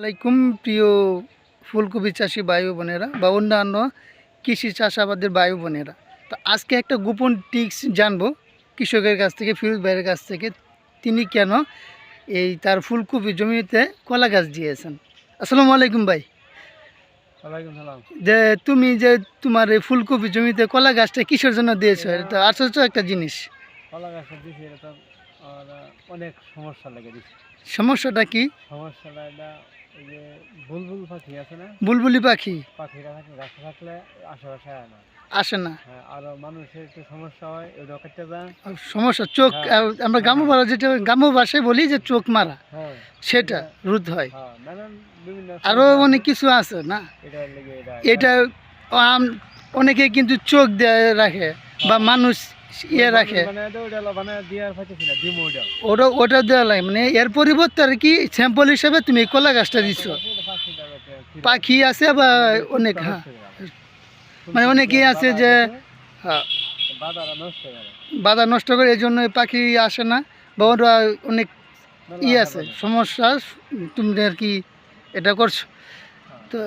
আলাইকুম প্রিয় ফুলকপি চাষি বায়ু বোনেরা বা অন্যান্য কৃষি চাষাবাদের বায়ু বোনেরা। তো আজকে একটা গোপন টিক্স জানব কৃষকের কাছ থেকে ফিরোজ ভাইয়ের কাছ থেকে। তিনি কেন এই তার ফুলকপি জমিতে কলা গাছ দিয়েছেন? আসসালামু আলাইকুম ভাই। যে তুমি যে তোমার এই ফুলকপি জমিতে কলা গাছটা কিসের জন্য দিয়েছ এটা আশ্চর্য একটা জিনিস। কলা গাছটা এটা অনেক সমস্যা লেগে দিচ্ছে সমস্যাটা কি? সমস্যাটা বুলবুল পাখি আছে না? বুলবুলি পাখি? পাখিরা থাকে গাছে থাকলে আশেপাশে আয় না। আসে না। হ্যাঁ আর মানুষের একটু সমস্যা হয় যায়। সমস্যা চোখ হ্যাঁ। আমরা গ্রাম্য ভাষা যেটা গ্রাম্য ভাষায় বলি যে চোখ মারা। হ্যাঁ। সেটা রোধ হয়। আরও অনেক কিছু আছে না? এটা অনেকে কিন্তু চোখ দেয় রাখে বা মানুষ ইয়ে রাখে। ওটা ওটা দেওয়া লাগে মানে এর পরিবর্তে আর কি স্যাম্পল হিসাবে তুমি কলা গাছটা দিচ্ছ পাখি আছে বা অনেক হ্যাঁ। মানে অনেকেই আছে বাধা যে হ্যাঁ, বাধা নষ্ট করে। এই জন্য পাখি আসে না বা ওরা অনেক ই আছে সমস্যা তুমি আর কি এটা করছ। হ্যাঁ। তো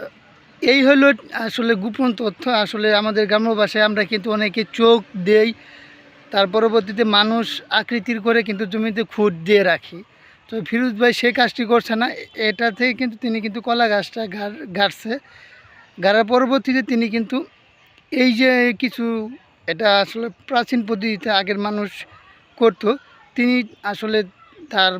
এই হলো আসলে গোপন তথ্য আসলে আমাদের গ্রাম্য ভাষায় আমরা কিন্তু অনেকে চোখ দেই তার পরবর্তীতে মানুষ আকৃতির করে কিন্তু জমিতে খুঁট দিয়ে রাখি। তো ফিরোজ ভাই সেই কাজটি করছে না, এটা থেকে কিন্তু তিনি কিন্তু কলা গাছটা গাড়ছে গাড়ার পরবর্তীতে তিনি কিন্তু এই যে কিছু এটা আসলে প্রাচীন পদ্ধতিতে আগের মানুষ করতো, তিনি আসলে তার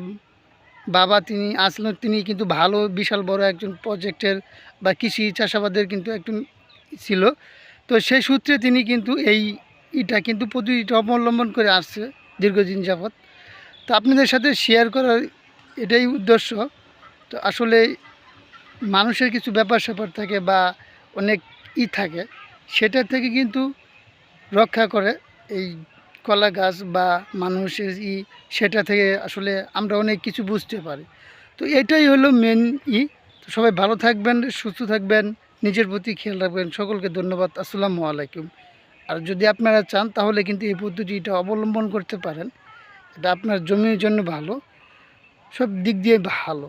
বাবা তিনি আসলে তিনি কিন্তু ভালো, বিশাল বড় একজন প্রজেক্টের বা কৃষি চাষাবাদের কিন্তু একজন ছিল। তো সেই সূত্রে তিনি কিন্তু এই ইটা কিন্তু পদ্ধতিটা অবলম্বন করে আসছে দীর্ঘদিন যাবৎ। তো আপনাদের সাথে শেয়ার করার এটাই উদ্দেশ্য। তো আসলে মানুষের কিছু ব্যাপার স্যাপার থাকে বা অনেক ই থাকে, সেটা থেকে কিন্তু রক্ষা করে এই কলা গাছ বা মানুষের ই, সেটা থেকে আসলে আমরা অনেক কিছু বুঝতে পারি। তো এটাই হলো মেন ই। তো সবাই ভালো থাকবেন, সুস্থ থাকবেন, নিজের প্রতি খেয়াল রাখবেন। সকলকে ধন্যবাদ। আসসালামু আলাইকুম। আর যদি আপনারা চান, তাহলে কিন্তু এই পদ্ধতিটা অবলম্বন করতে পারেন। এটা আপনার জমির জন্য ভালো, সব দিক দিয়ে ভালো।